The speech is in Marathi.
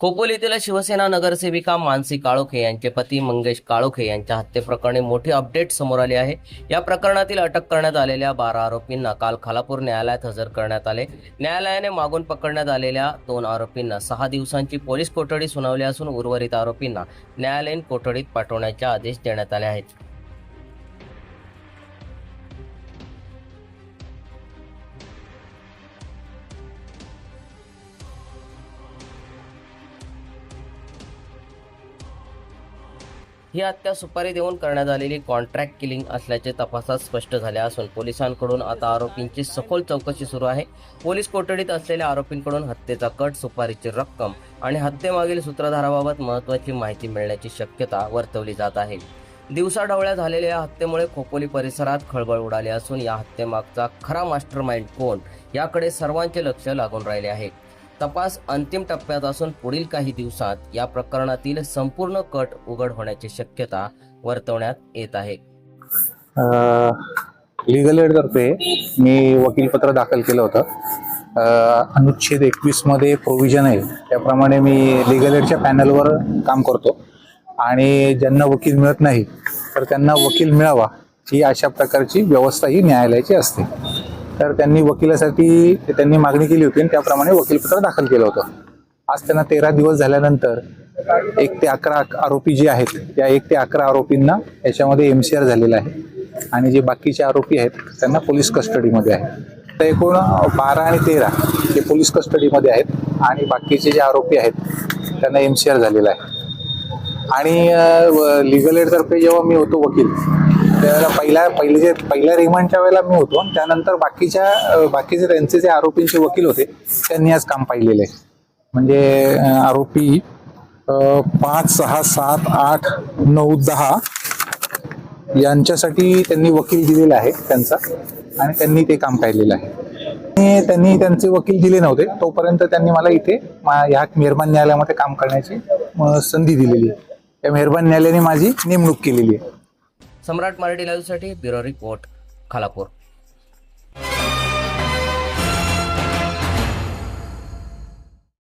खोपोलीतील शिवसेना नगरसेविका मानसी काळोखे यांचे पती मंगेश काळोखे यांच्या हत्येप्रकरणी मोठी अपडेट समोर आली आहे. या प्रकरणातील अटक करण्यात आलेल्या बारा आरोपींना काल खालापूर न्यायालयात हजर करण्यात आले. न्यायालयाने मागून पकडण्यात आलेल्या दोन आरोपींना सहा दिवसांची पोलीस कोठडी सुनावली असून उर्वरित आरोपींना न्यायालयीन कोठडीत पाठवण्याचे आदेश देण्यात आले आहेत. ही हत्या सुपारी देऊन करण्यात आलेली कॉन्ट्रॅक्ट किलिंग असल्याचे तपासात स्पष्ट झाले असून पोलिसांकडून आता आरोपींची सखोल चौकशी सुरू आहे. पोलीस कोठडीत असलेल्या आरोपींकडून हत्येचा कट सुपारीची रक्कम आणि हत्येमागील सूत्रधाराबाबत महत्त्वाची माहिती मिळण्याची शक्यता वर्तवली जात आहे. दिवसाढवळ्या झालेल्या या हत्येमुळे खोपोली परिसरात खळबळ उडाली असून या हत्येमागचा खरा मास्टर माइंड कोण याकडे सर्वांचे लक्ष लागून राहिले आहे. तपास अंतिम टप्प्यात असून पुढील काही दिवसात या प्रकरणातील संपूर्ण कट उघड होण्याची शक्यता वर्तवण्यात येत आहे. लिगल एड तर्फे मी वकीलपत्र दाखल केलं होतं. अनुच्छेद एकवीसमध्ये प्रोव्हिजन आहे. त्याप्रमाणे मी लिगल एडच्या पॅनलवर काम करतो. आणि ज्यांना वकील मिळत नाही तर त्यांना वकील मिळावा ही अशा प्रकारची व्यवस्था ही न्यायालयाची असते. तर त्यांनी वकिलासाठी त्यांनी मागणी केली होती आणि त्याप्रमाणे वकीलपत्र दाखल केलं होतं. आज त्यांना तेरा दिवस झाल्यानंतर एक ते अकरा आरोपी जे आहेत त्या एक ते अकरा आरोपींना याच्यामध्ये एम सी आर झालेला आहे. आणि जे बाकीचे आरोपी आहेत त्यांना पोलीस कस्टडीमध्ये आहे. तर एकूण बारा आणि तेरा हे पोलीस कस्टडीमध्ये आहेत आणि बाकीचे जे आरोपी आहेत त्यांना एम सी आर झालेला आहे. आणि लिगल एडतर्फे जेव्हा मी होतो वकील त्यावेळेला पहिल्या पहिले जे पहिल्या रिमांडच्या वेळेला मी होतो त्यानंतर बाकीच्या बाकीचे त्यांचे जे आरोपींचे वकील होते त्यांनी आज काम पाहिलेले आहे. म्हणजे आरोपी पाच सहा सात आठ नऊ दहा यांच्यासाठी त्यांनी वकील दिलेला आहे त्यांचा. आणि त्यांनी ते काम पाहिलेलं आहे. आणि त्यांनी त्यांचे वकील दिले नव्हते. तोपर्यंत त्यांनी मला इथे मा- ह्या मेहरबान न्यायालयामध्ये काम करण्याची संधी दिलेली आहे. त्या मेहरबान न्यायालयाने माझी नेमणूक केलेली आहे. सम्राट मराठी लाईव्हसाठी ब्युरो रिपोर्ट खालापूर.